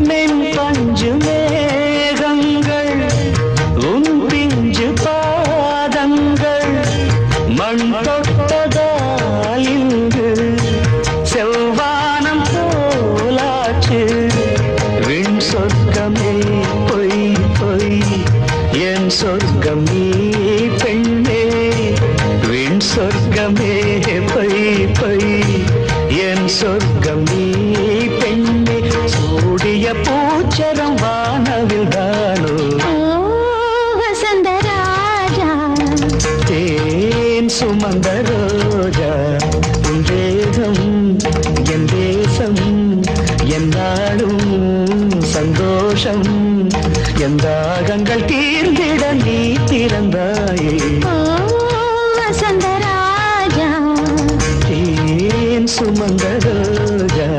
மென் பஞ்சு மேகங்கள் உன் பிஞ்சு பாதங்கள் மண் தொட்டதால் இங்கு செவ்வானம் போலாச்சு விண் சொர்க்கமே பொய் பொய் என் சொர்க்கம் நீ பெண்ணே. விண் சொர்க்கமே பொய் பொய் என் சொர்க்கம் சிறிய பூச்சரம் வானவில் தானோ வசந்தராஜா தேன் சுமந்த ரோஜா. உன் தேசம் என் தேசம் என்னாலும் சந்தோஷம். என் தாகங்கள் தீர்ந்திட நீ பிறந்தாயே. சுமந்த ரோஜா.